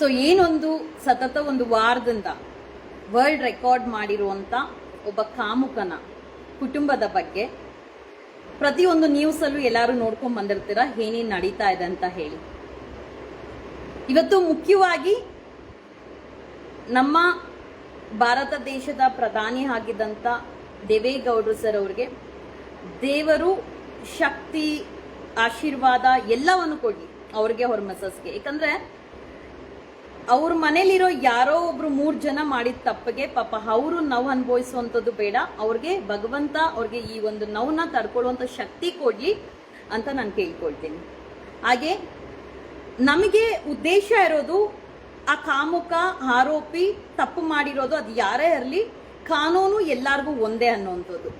So ಏನೊಂದು ಸತತ ಒಂದು ವಾರದಿಂದ ವರ್ಲ್ಡ್ ರೆಕಾರ್ಡ್ ಮಾಡಿರುವಂತ ಒಬ್ಬ ಕಾಮುಕನ ಕುಟುಂಬದ ಬಗ್ಗೆ ಪ್ರತಿಯೊಂದು ನ್ಯೂಸಲ್ಲೂ ಎಲ್ಲರೂ ನೋಡ್ಕೊಂಡ್ ಬಂದಿರ್ತೀರ? ಏನೇನ್ ನಡೀತಾ ಇದೆ ಅಂತ ಹೇಳಿ. ಇವತ್ತು ಮುಖ್ಯವಾಗಿ ನಮ್ಮ ಭಾರತ ದೇಶದ ಪ್ರಧಾನಿ ಆಗಿದ್ದಂಥ ದೇವೇಗೌಡರು ಸರ್ ಅವ್ರಿಗೆ ದೇವರು ಶಕ್ತಿ, ಆಶೀರ್ವಾದ ಎಲ್ಲವನ್ನು ಕೊಡಿ, ಅವ್ರಿಗೆ ಅವ್ರ ಮೆಸಸ್ಗೆ ಯಾಕಂದ್ರೆ ಅವ್ರ ಮನೇಲಿರೋ ಯಾರೋ ಒಬ್ರು ಮೂರ್ ಜನ ಮಾಡಿದ ತಪ್ಪಿಗೆ ಪಾಪ ಅವರು ನೋವು ಅನುಭವಿಸುವಂಥದ್ದು ಬೇಡ. ಅವ್ರಿಗೆ ಭಗವಂತ ಅವ್ರಿಗೆ ಈ ಒಂದು ನೋವನ್ನ ತಡ್ಕೊಳ್ಳುವಂತ ಶಕ್ತಿ ಕೊಡಲಿ ಅಂತ ನಾನು ಕೇಳ್ಕೊಳ್ತೀನಿ. ಹಾಗೆ ನಮಗೆ ಉದ್ದೇಶ ಇರೋದು ಆ ಕಾಮುಕ ಆರೋಪಿ ತಪ್ಪು ಮಾಡಿರೋದು ಅದು ಯಾರೇ ಇರಲಿ ಕಾನೂನು ಎಲ್ಲಾರ್ಗೂ ಒಂದೇ ಅನ್ನುವಂಥದ್ದು.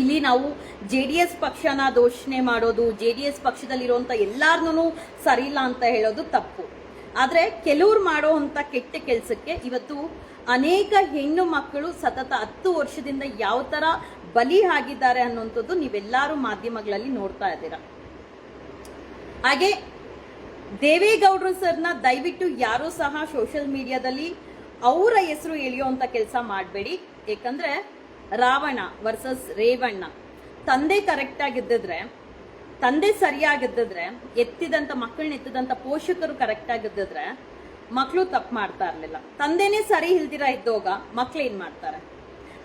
ಇಲ್ಲಿ ನಾವು ಜೆ ಡಿ ಎಸ್ ಪಕ್ಷನ ದೋಷಣೆ ಮಾಡೋದು, ಜೆ ಡಿ ಎಸ್ ಪಕ್ಷದಲ್ಲಿರುವಂತ ಎಲ್ಲಾರ್ನೂ ಸರಿ ಇಲ್ಲ ಅಂತ ಹೇಳೋದು ತಪ್ಪು. ಆದ್ರೆ ಕೆಲವ್ರು ಮಾಡುವಂತ ಕೆಟ್ಟ ಕೆಲಸಕ್ಕೆ ಇವತ್ತು ಅನೇಕ ಹೆಣ್ಣು ಮಕ್ಕಳು ಸತತ ಹತ್ತು ವರ್ಷದಿಂದ ಯಾವ ಥರ ಬಲಿ ಆಗಿದ್ದಾರೆ ಅನ್ನುವಂಥದ್ದು ನೀವೆಲ್ಲರೂ ಮಾಧ್ಯಮಗಳಲ್ಲಿ ನೋಡ್ತಾ ಇದ್ದೀರಾ. ಹಾಗೆ ದೇವೇಗೌಡರು ಸರ್ನ ದಯವಿಟ್ಟು ಯಾರೂ ಸಹ ಸೋಷಿಯಲ್ ಮೀಡಿಯಾದಲ್ಲಿ ಅವರ ಹೆಸರು ಎಳೆಯುವಂತ ಕೆಲಸ ಮಾಡಬೇಡಿ. ಏಕೆಂದರೆ ರಾವಣ ವರ್ಸಸ್ ರೇವಣ್ಣ. ತಂದೆ ಕರೆಕ್ಟ್ ಆಗಿದ್ದಿದ್ರೆ ತಂದೆ ಸರಿಯಾಗಿದ್ದಿದ್ರೆ, ಎತ್ತಿದಂತ ಮಕ್ಕಳನ್ನ ಎತ್ತಿದಂತ ಪೋಷಕರು ಕರೆಕ್ಟ್ ಆಗಿದ್ದಿದ್ರೆ ಮಕ್ಕಳು ತಪ್ಪು ಮಾಡ್ತಾ ಇರಲಿಲ್ಲ. ತಂದೆನೇ ಸರಿ ಇಲ್ದಿರ ಇದ್ದೋಗ ಮಕ್ಳು ಏನ್ ಮಾಡ್ತಾರೆ?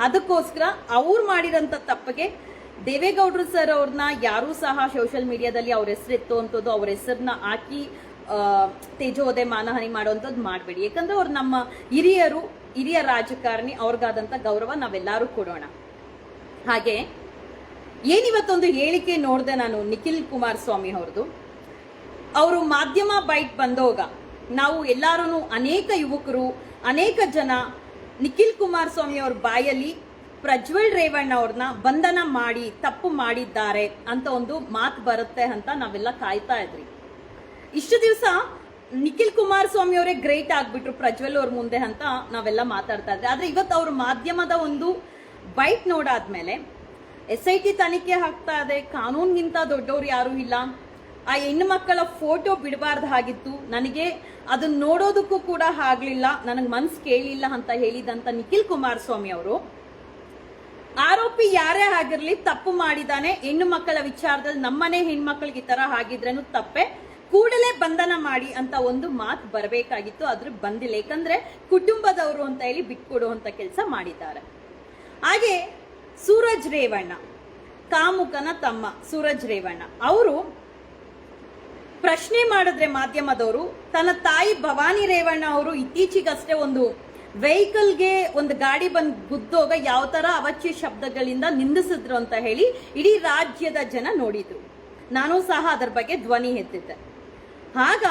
ಅದಕ್ಕೋಸ್ಕರ ಅವ್ರು ಮಾಡಿರೋಂಥ ತಪ್ಪಿಗೆ ದೇವೇಗೌಡರು ಸರ್ ಅವ್ರನ್ನ ಯಾರೂ ಸಹ ಸೋಷಿಯಲ್ ಮೀಡಿಯಾದಲ್ಲಿ ಅವ್ರ ಹೆಸರು ಅಂತದ್ದು, ಅವ್ರ ಹೆಸರನ್ನ ಹಾಕಿ ತೇಜೋದೆ ಮಾನಹಾನಿ ಮಾಡುವಂಥದ್ದು ಮಾಡಬೇಡಿ. ಯಾಕಂದ್ರೆ ಅವ್ರು ನಮ್ಮ ಹಿರಿಯರು, ಹಿರಿಯ ರಾಜಕಾರಣಿ, ಅವ್ರಿಗಾದಂಥ ಗೌರವ ನಾವೆಲ್ಲರೂ ಕೊಡೋಣ. ಹಾಗೆ ಏನಿವತ್ತೊಂದು ಹೇಳಿಕೆ ನೋಡಿದೆ ನಾನು ನಿಖಿಲ್ ಕುಮಾರಸ್ವಾಮಿ ಅವ್ರದ್ದು ಅವರು ಮಾಧ್ಯಮ ಬೈಟ್ ಬಂದೋಗ ನಾವು ಎಲ್ಲರೂ ಅನೇಕ ಯುವಕರು, ಅನೇಕ ಜನ ನಿಖಿಲ್ ಕುಮಾರಸ್ವಾಮಿ ಅವ್ರ ಬಾಯಲ್ಲಿ ಪ್ರಜ್ವಲ್ ರೇವಣ್ಣ ಅವ್ರನ್ನ ಬಂಧನ ಮಾಡಿ, ತಪ್ಪು ಮಾಡಿದ್ದಾರೆ ಅಂತ ಒಂದು ಮಾತು ಬರುತ್ತೆ ಅಂತ ನಾವೆಲ್ಲ ಕಾಯ್ತಾ ಇದ್ರಿ ಇಷ್ಟು ದಿವಸ ನಿಖಿಲ್ ಕುಮಾರಸ್ವಾಮಿ ಅವರೇ ಗ್ರೇಟ್ ಆಗ್ಬಿಟ್ರು ಪ್ರಜ್ವಲ್ ಅವ್ರ ಮುಂದೆ ಅಂತ ನಾವೆಲ್ಲ ಮಾತಾಡ್ತಾ ಇದ್ರಿ ಆದ್ರೆ ಇವತ್ತು ಅವ್ರ ಮಾಧ್ಯಮದ ಒಂದು ಬೈಟ್ ನೋಡಾದ್ಮೇಲೆ ಎಸ್ ಐ ಟಿ ತನಿಖೆ ಆಗ್ತಾ ಇದೆ. ಕಾನೂನಿಗಿಂತ ದೊಡ್ಡವ್ರು ಯಾರು ಇಲ್ಲ. ಆ ಹೆಣ್ಣು ಮಕ್ಕಳ ಫೋಟೋ ಬಿಡಬಾರ್ದಾಗಿತ್ತು ನನಗೆ ಅದನ್ನ ನೋಡೋದಕ್ಕೂ ಕೂಡ ಆಗ್ಲಿಲ್ಲ. ನನಗೆ ಮನ್ಸು ಕೇಳಿಲ್ಲ ಅಂತ ಹೇಳಿದಂತ ನಿಖಿಲ್ ಕುಮಾರಸ್ವಾಮಿ ಅವರು. ಆರೋಪಿ ಯಾರೇ ಆಗಿರಲಿ ತಪ್ಪು ಮಾಡಿದಾನೆ. ಹೆಣ್ಣು ಮಕ್ಕಳ ವಿಚಾರದಲ್ಲಿ ನಮ್ಮನೆ ಹೆಣ್ಮಕ್ಳಿಗೆ ಈ ತರ ಆಗಿದ್ರೇನು ತಪ್ಪೆ. ಕೂಡಲೇ ಬಂಧನ ಮಾಡಿ ಅಂತ ಒಂದು ಮಾತು ಬರಬೇಕಾಗಿತ್ತು. ಆದ್ರೆ ಬಂದಿಲ್ಲ. ಯಾಕಂದ್ರೆ ಕುಟುಂಬದವರು ಅಂತ ಹೇಳಿ ಬಿಟ್ಕೊಡುವಂತ ಕೆಲಸ ಮಾಡಿದ್ದಾರೆ. ಹಾಗೆ ಸೂರಜ್ ರೇವಣ್ಣ, ಕಾಮುಕನ ತಮ್ಮ ಸೂರಜ್ ರೇವಣ್ಣ. ಅವರು ಪ್ರಶ್ನೆ ಮಾಡಿದ್ರೆ ಮಾಧ್ಯಮದವರು, ತನ್ನ ತಾಯಿ ಭವಾನಿ ರೇವಣ್ಣ ಅವರು ಇತ್ತೀಚೆಗಷ್ಟೇ ಒಂದು ವೆಹಿಕಲ್ಗೆ ಒಂದು ಗಾಡಿ ಬಂದು ಗುದ್ದೋಗ ಯಾವ ಥರ ಅವಚ್ಯ ಶಬ್ದಗಳಿಂದ ನಿಂದಿಸಿದ್ರು ಅಂತ ಹೇಳಿ ಇಡೀ ರಾಜ್ಯದ ಜನ ನೋಡಿದ್ರು. ನಾನು ಸಹ ಅದರ ಬಗ್ಗೆ ಧ್ವನಿ ಎತ್ತಿದ್ದೆ. ಆಗ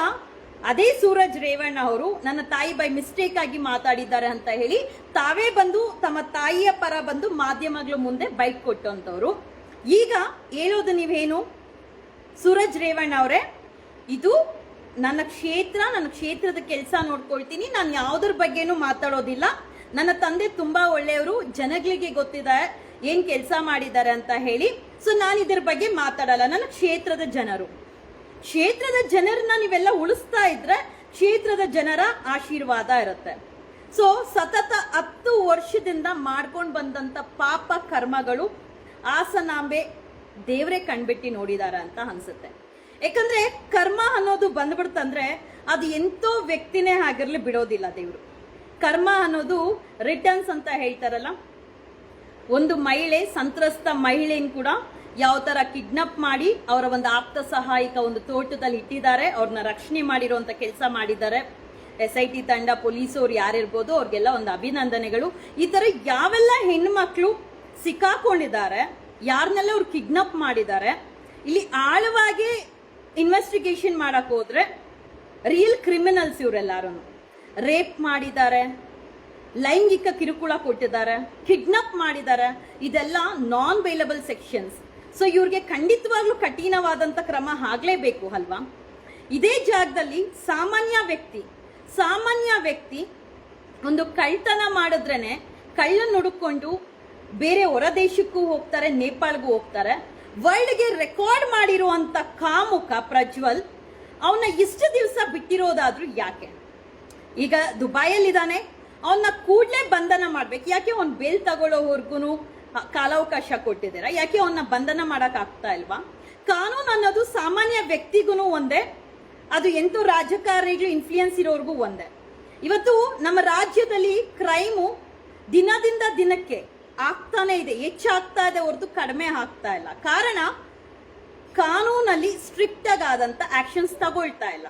ಅದೇ ಸೂರಜ್ ರೇವಣ್ಣ ಅವರು ನನ್ನ ತಾಯಿ ಬೈ ಮಿಸ್ಟೇಕ್ ಆಗಿ ಮಾತಾಡಿದ್ದಾರೆ ಅಂತ ಹೇಳಿ ತಾವೇ ಬಂದು ತಮ್ಮ ತಾಯಿಯ ಪರ ಬಂದು ಮಾಧ್ಯಮಗಳ ಮುಂದೆ ಬೈಕ್ ಕೊಟ್ಟಂತವ್ರು. ಈಗ ಹೇಳೋದು ನೀವೇನು? ಸೂರಜ್ ರೇವಣ್ಣ ಅವರೇ, ಇದು ನನ್ನ ಕ್ಷೇತ್ರ, ನನ್ನ ಕ್ಷೇತ್ರದ ಕೆಲಸ ನೋಡ್ಕೊಳ್ತೀನಿ. ನಾನು ಯಾವುದ್ರ ಬಗ್ಗೆನೂ ಮಾತಾಡೋದಿಲ್ಲ. ನನ್ನ ತಂದೆ ತುಂಬಾ ಒಳ್ಳೆಯವರು, ಜನಗಳಿಗೆ ಗೊತ್ತಿದೆ ಏನ್ ಕೆಲಸ ಮಾಡಿದ್ದಾರೆ ಅಂತ ಹೇಳಿ. ಸೊ ನಾನು ಇದ್ರ ಬಗ್ಗೆ ಮಾತಾಡಲ್ಲ. ನನ್ನ ಕ್ಷೇತ್ರದ ಜನರು. ಕ್ಷೇತ್ರದ ಜನರನ್ನ ನೀವೆಲ್ಲ ಉಳಿಸ್ತಾ ಇದ್ರೆ ಕ್ಷೇತ್ರದ ಜನರ ಆಶೀರ್ವಾದ ಇರುತ್ತೆ. ಸೊ ಸತತ ಹತ್ತು ವರ್ಷದಿಂದ ಮಾಡ್ಕೊಂಡು ಬಂದಂತ ಪಾಪ ಕರ್ಮಗಳು ಆಸನಾಂಬೆ ದೇವ್ರೆ ಕಣ್ಬಿಟ್ಟು ನೋಡಿದಾರ ಅಂತ ಅನ್ಸುತ್ತೆ. ಯಾಕಂದ್ರೆ ಕರ್ಮ ಅನ್ನೋದು ಬಂದ್ಬಿಡ್ತಂದ್ರೆ ಅದು ಎಂತೋ ವ್ಯಕ್ತಿನೇ ಆಗಿರ್ಲಿ ಬಿಡೋದಿಲ್ಲ ದೇವ್ರು. ಕರ್ಮ ಅನ್ನೋದು ರಿಟರ್ನ್ಸ್ ಅಂತ ಹೇಳ್ತಾರಲ್ಲ, ಒಂದು ಮಹಿಳೆ ಸಂತ್ರಸ್ತ ಮಹಿಳೆಯನ್ನು ಕೂಡ ಯಾವ ತರ ಕಿಡ್ನಾಪ್ ಮಾಡಿ ಅವರ ಒಂದು ಆಪ್ತ ಸಹಾಯಕ ಒಂದು ತೋಟದಲ್ಲಿ ಇಟ್ಟಿದ್ದಾರೆ, ಅವ್ರನ್ನ ರಕ್ಷಣೆ ಮಾಡಿರುವಂತ ಕೆಲಸ ಮಾಡಿದ್ದಾರೆ. ಎಸ್ ಐ ಟಿ ತಂಡ ಪೊಲೀಸವ್ರು ಯಾರಿರ್ಬೋದು, ಅವ್ರಿಗೆಲ್ಲ ಒಂದು ಅಭಿನಂದನೆಗಳು. ಈ ತರ ಯಾವೆಲ್ಲ ಹೆಣ್ಮಕ್ಳು ಸಿಕ್ಕಾಕೊಂಡಿದ್ದಾರೆ ಯಾರನ್ನೆಲ್ಲ ಅವ್ರು ಕಿಡ್ನಾಪ್ ಮಾಡಿದ್ದಾರೆ, ಇಲ್ಲಿ ಆಳವಾಗಿ ಇನ್ವೆಸ್ಟಿಗೇಷನ್ ಮಾಡಕ್ ಹೋದ್ರೆ ರಿಯಲ್ ಕ್ರಿಮಿನಲ್ಸ್ ಇವರೆಲ್ಲರೂ ರೇಪ್ ಮಾಡಿದ್ದಾರೆ, ಲೈಂಗಿಕ ಕಿರುಕುಳ ಕೊಟ್ಟಿದ್ದಾರೆ ಕಿಡ್ನಾಪ್ ಮಾಡಿದ್ದಾರೆ. ಇದೆಲ್ಲ ನಾನ್ ಬೈಲಬಲ್ ಸೆಕ್ಷನ್ಸ್ ಸೊ ಇವ್ರಿಗೆ ಖಂಡಿತವಾಗ್ಲೂ ಕಠಿಣವಾದಂಥ ಕ್ರಮ ಆಗಲೇಬೇಕು, ಅಲ್ವಾ? ಇದೇ ಜಾಗದಲ್ಲಿ ಸಾಮಾನ್ಯ ವ್ಯಕ್ತಿ ಸಾಮಾನ್ಯ ವ್ಯಕ್ತಿ ಒಂದು ಕಳ್ತನ ಮಾಡಿದ್ರೇನೆ ಕಳ್ಳನ್ನು ಹುಡುಕೊಂಡು ಬೇರೆ ಹೊರದೇಶಕ್ಕೂ ಹೋಗ್ತಾರೆ, ನೇಪಾಳ್ಗೂ ಹೋಗ್ತಾರೆ. ವರ್ಲ್ಡ್ಗೆ ರೆಕಾರ್ಡ್ ಮಾಡಿರುವಂಥ ಕಾಮುಕ ಪ್ರಜ್ವಲ್ ಅವನ್ನ ಇಷ್ಟು ದಿವಸ ಬಿಟ್ಟಿರೋದಾದ್ರೂ ಯಾಕೆ? ಈಗ ದುಬೈಯಲ್ಲಿದ್ದಾನೆ ಅವನ್ನ ಕೂಡಲೇ ಬಂಧನ ಮಾಡ್ಬೇಕು. ಯಾಕೆ ಅವ್ನು ಬೇಲ್ ತಗೊಳ್ಳೋವರ್ಗು ಕಾಲಾವಕಾಶ ಕೊಟ್ಟಿದ್ದೀರಾ. ಯಾಕೆ ಅವನ್ನ ಬಂಧನ ಮಾಡಕ್ ಆಗ್ತಾ ಇಲ್ವಾ? ಕಾನೂನು ಅನ್ನೋದು ಸಾಮಾನ್ಯ ವ್ಯಕ್ತಿಗೂ ಒಂದೇ, ಅದು ಎಂತೂ ರಾಜಕಾರಣಿಗಳು ಇನ್ಫ್ಲೂಯೆನ್ಸ್ ಇರೋರ್ಗೂ ಒಂದೇ. ಇವತ್ತು ನಮ್ಮ ರಾಜ್ಯದಲ್ಲಿ ಕ್ರೈಮು ದಿನದಿಂದ ದಿನಕ್ಕೆ ಆಗ್ತಾನೆ ಇದೆ. ಹೆಚ್ಚಾಗ್ತಾ ಇದೆ ಹೊರತು ಕಡಿಮೆ ಆಗ್ತಾ ಇಲ್ಲ. ಕಾರಣ, ಕಾನೂನಲ್ಲಿ ಸ್ಟ್ರಿಕ್ಟ್ ಆಗಾದಂತ ಆಕ್ಷನ್ಸ್ ತಗೊಳ್ತಾ ಇಲ್ಲ.